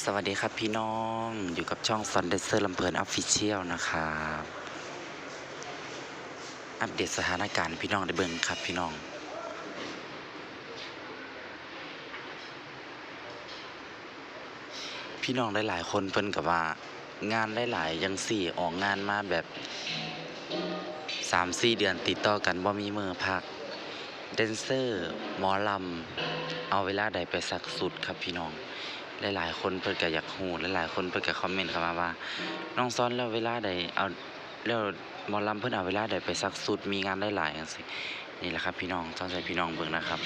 สวัสดีครับพี่น้องอยู่กับช่องซอนเดเซอร์ลำเพลินออฟฟิเชียลนะครับอัปเดตสถานการณ์พี่น้องได้เบิ่งครับพี่น้อง พี่น้องหลายๆคนเพิ่นกับว่า งานหลายๆยังสี่ออกงานมาแบบสามสี่เดือนติดต่อกันบ่มีมือพักแดนเซอร์หมอลำเอาเวลาใดไปสักสุดครับพี่น้อง หลายๆ คนเพิ่นก็อยากฮู้หลายๆคนเพิ่นก็คอมเมนต์เข้ามาว่า น้องซ้อนแล้วเวลาใดเอาแล้วหมอลำเพิ่นเอาเวลาใดไปซักสุดมีงานหลายๆจังซี่นี่แหละครับพี่น้องต้องใจพี่น้องเบิ่งนะครับ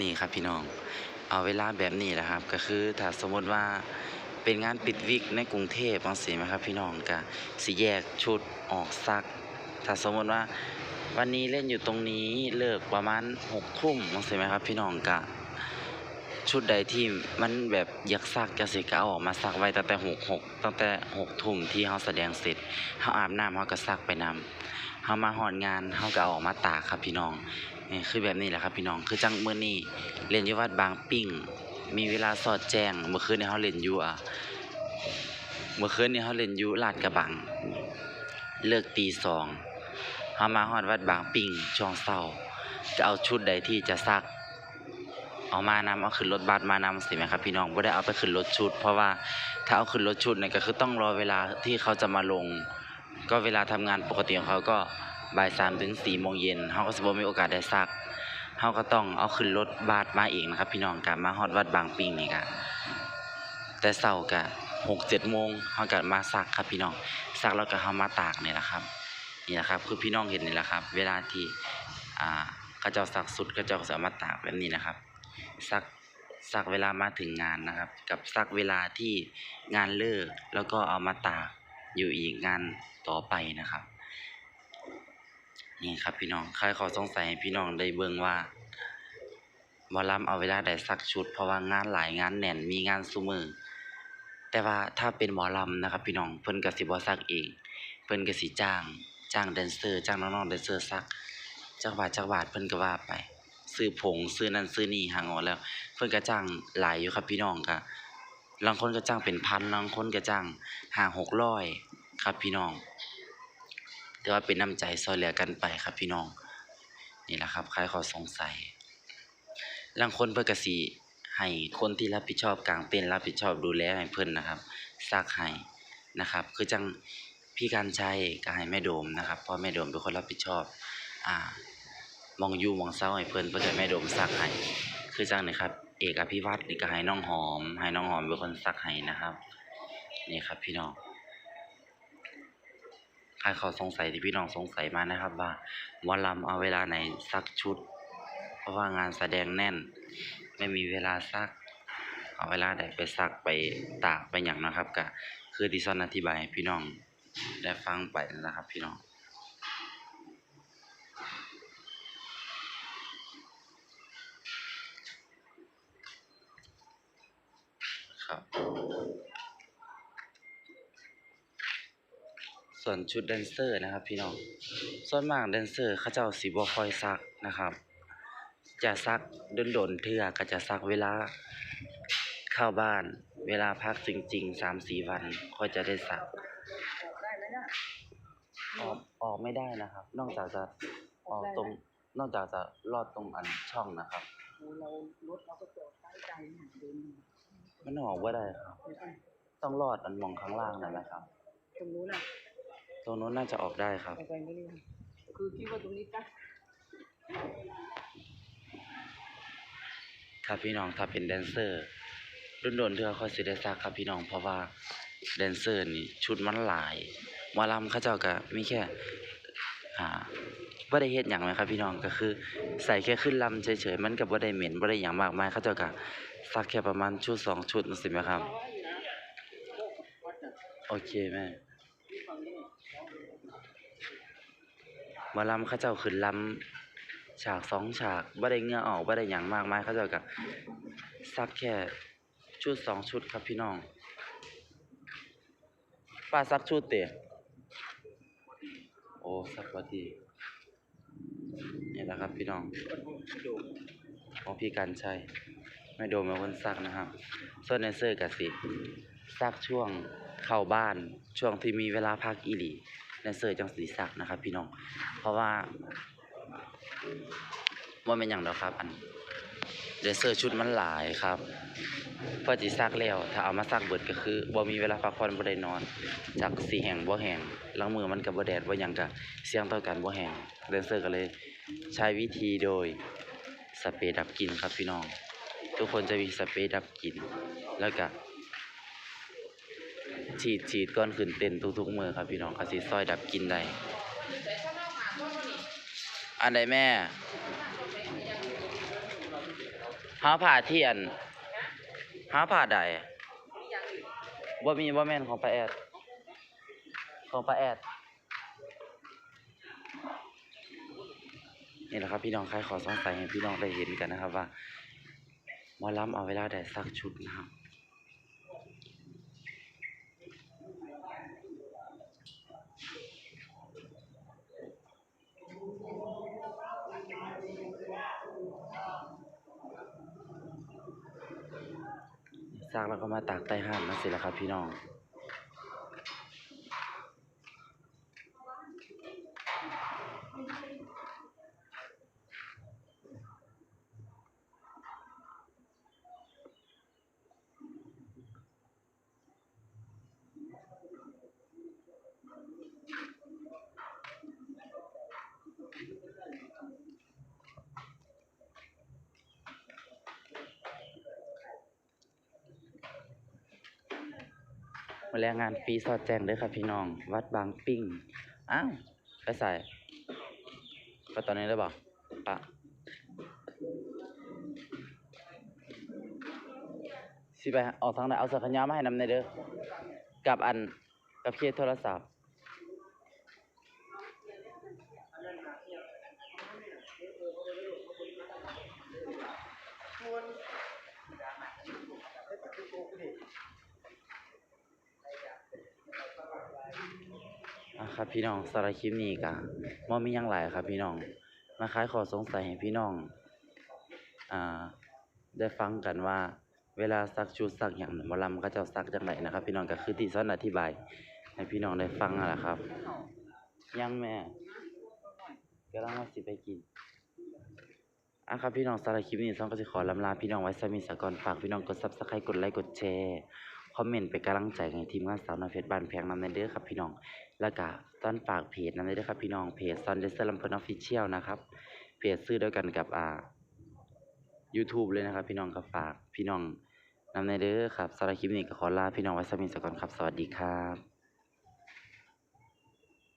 นี่ครับพี่น้อง เอาเวลาแบบนี้แหละครับ ก็คือถ้าสมมติว่าเป็นงานปิดวิกในกรุงเทพจังซี่ไหมครับพี่น้องก็สิแยกชุดออกซัก ถ้าสมมติว่าวันนี้เล่นอยู่ตรงนี้เลิกประมาณ6ทุ่มจังซี่ไหมครับพี่น้องก็ ชุดใดที่มันแบบอยากซักจะสิก็เอาออกมาซักไว้ตั้งแต่หกหกตั้งแต่หกทุ่มที่เฮาแสดงเสร็จเฮาอาบน้ำเฮาก็ซักไปนำเฮามาฮอดงานเฮาก็เอาออกมาตากครับพี่น้องนี่คือแบบนี้แหละครับพี่น้องคือจังเมื้อนี้เล่นยู่วัดบางปิ้งมีเวลาสอดแจ้งเมื่อคืนนี้เฮาเล่นอยู่อะเมื่อคืนนี้เฮาเล่นอยู่ลาดกระบัง เลิกตีสองเฮามาฮอดวัดบางปิ้งช่วงเช้าจะเอาชุดใดที่จะซัก เอามานำเอาขึ้นรถบัสมานำสิไหมครับพี่น้องไม่ได้เอาไปขึ้นรถชุด เพราะว่าถ้าเอาขึ้นรถชุดเนี่ยก็คือต้องรอเวลาที่เขาจะมาลง ก็เวลาทำงานปกติของเขาก็บ่ายสามถึงสี่โมงเย็นเขาก็จะบ่มีโอกาสได้ซักเขาก็ต้องเอาขึ้นรถบัสมาเองนะครับ พี่น้องกลับมาฮอดวัดบางปิงนี่กะแต่เสาร์กะหกเจ็ดโมงเขาก็มาซักครับพี่น้องซักแล้วก็เขามาตากนี่แหละครับนี่แหละครับคือพี่น้องเห็นนี่แหละครับ เวลาที่อ่าเขาเจ้าซักสุดเขาเจ้าก็จะเอามาตากแบบนี้นะครับ ซักซักเวลามาถึงงานนะครับ กับซักเวลาที่งานเลิกแล้วก็เอามาตากอยู่อีกงานต่อไปนะครับ นี่ครับพี่น้องใครขอสงสัยให้พี่น้องได้เบิ่งว่าหมอลำเอาเวลาใดซักชุด เพราะว่างานหลายงานแน่นมีงานซุมือแต่ว่าถ้าเป็นหมอลำนะครับ พี่น้องเพิ่นก็สิบ่ซักเอง เพิ่นก็สิจ้าง จ้างแดนเซอร์ จ้างน้องๆแดนเซอร์ซักจักบาทจักบาทเพิ่นก็ว่าไป ซื้อผงซื้อนั่นซื้อนี่หางออกแล้ว เพิ่นก็จ้างหลายอยู่ครับพี่น้องก็บางคนก็จ้างเป็นพันบางคนก็จ้างห้าหกร้อยครับพี่น้องถือว่าเป็นน้ำใจซอยเหลือกันไปครับพี่น้อง นี่แหละครับใครขอสงสัยบางคนเพิ่นก็สิให้คนที่รับผิดชอบกลางเต็นรับผิดชอบดูแลให้เพิ่อนนะครับซักให้นะครับ คือจังพี่การชัยก็ให้แม่โดมนะครับเพราะแม่โดมเป็นคนรับผิดชอบ อ่า มองยู่มองเศร้าให้เพิ่นเพิ่นจะแม่โดมซักให้คือจังนี่ครับ เอกอภิวัตนี่ก็ให้น้องหอม ให้น้องหอมเป็นคนซักให้นะครับ นี่ครับพี่น้องใครเขาสงสัยที่พี่น้องสงสัยมานะครับ ว่าหมอลำเอาเวลาไหนซักชุด เพราะว่างานแสดงแน่น ไม่มีเวลาซัก เอาเวลาใดไปซักไปตากไปอย่างนะครับก็คือดิซอนอธิบายให้พี่น้องได้ฟังไปนะครับ พี่น้อง ครับ ส่วนชุดแดนเซอร์นะครับ พี่น้อง ส่วนมากแดนเซอร์เขาเจ้าสิบ่คอยซักนะครับ จะซักโดนๆเทื่อก็จะซักเวลาเข้าบ้าน เวลาพักจริงๆสามสี่วันค่อยจะได้ซักออกออกไม่ได้นะครับ นอกจากจะออกตรง นอกจากจะลอดตรงอันช่องนะครับ เรารถเราก็จอดใกล้ใจเนี่ยเดิน มันออกว่าได้ครับไม่ใช่ต้องลอดอันมองข้างล่างนั่นนะครับ ตรงนู้นน่ะตรงนู้นน่าจะออกได้ครับเอาไปไม่ได้คือคิดว่าตรงนี้ใกล้ครับพี่น้องถ้าเป็นแดนเซอร์โดนๆเทื่อค่อยสิได้ซักครับพี่น้องเพราะว่าแดนเซอร์นี่ชุดมันหลายหมอลำเขาเจ้าก็มีแค่อ่าบ่ได้เฮ็ดหยังไหมครับพี่น้องก็คือ ใส่แค่ขึ้นลำเฉยๆมันก็บ่ได้เหม็นบ่ได้หยังมากมายเขาเจ้าก็ ซักแค่ประมาณชุดสองชุดจังซี่แหมครับ โอเคแม่มอลำเขาเจ้าขึ้นลำฉากสองฉากบ่ได้เงื่อออกบ่ได้หยังมากมายเขาเจ้าก็ซักแค่ชุดสองชุดครับพี่น้องป้าซักชุดเตะโอ้ซักพอดีนี่แหละครับพี่น้องของพี่กันใชัย ไม่โดมเป็นคนซักนะครับ ส่วนแดนเซอร์ก็สิซักช่วงเข้าบ้านช่วงที่มีเวลาพักอีหลีแดนเซอร์จังสิซักนะครับ พี่น้อง เพราะว่าว่าเป็นอย่างเดียวครับ อันแดนเซอร์ชุดมันหลายครับเพื่อสิซักแล้ว ถ้าเอามาซักเบิดก็คือบ่มีเวลาพักผ่อนบ่ได้นอน จากสีแห้งบ่แห้งล้างมือมันก็บ่แดดบ่ยังก็เสี่ยงต่อการบ่แห้งแดนเซอร์ก็เลย ใช้วิธีโดยสเปรย์ดับกลิ่นครับพี่น้อง ทุกคนจะมีสเปรย์ดับกลิ่นแล้วก็ฉีดฉีดก่อนขึ้นเต้นทุกๆมือครับพี่น้องก็สิซอยดับกลิ่นได้อันใดแม่หาผ้าเทียนหาผ้าใดบ่มีบ่แม่นของป้าแอด ของป้าแอด นี่แหละครับพี่น้องใครขอสงสัยให้พี่น้องได้เห็นกันนะครับว่า มอล้ำเอาเวลาได้สักชุดนะครับซักแล้วก็มาตากใต้ห้านนั่นสิแหละครับพี่น้อง มาแรงงานฟรีสอดแจ้งเด้อครับพี่น้อง วัดบางปิ้ง อ้าวไปใส่ไปตอนนี้ได้บ่ปะสิไปออกทางไหนเอาสักขยามาให้นำในเด้อกับอันกับเคสโทรศัพท์ ครับพี่น้องสำหรับคลิปนี้ก็บ่มียังหลายครับพี่น้อง มาคลายขอสงสัยให้พี่น้องอ่าได้ฟังกันว่า เวลาซักชุดซักหยังหมอลำก็จะซักจังไดนะครับ พี่น้องก็คือที่สอนอธิบาย ให้พี่น้องได้ฟังนั่นแหละครับ ยังแม่กำลังว่าสิไปกินอะครับพี่น้องสำหรับคลิปนี้ต้องก็จะขอลำลาพี่น้องไว้สมิสก่อนฝากพี่น้องกด Subscribe กดไลค์กดแชร์คอมเมนต์เป็นกำลังใจให้ทีมงานสาวน้อเพชรบ้านแพงนำในเด้อครับพี่น้อง แล้วก็ตอนฝากเพจนำในเด้อครับ พี่น้องเพจซอนเลสเซอร์ลำเพลินออฟฟิเชียลนะครับเพจซื้อด้วยกันกับอ่า YouTube เลยนะครับ พี่น้องกับฝากพี่น้องนำในเด้อครับสำหรับคลิปนี้ก็ขอลาพี่น้องไว้สมินสก่อนครับ สวัสดีครับ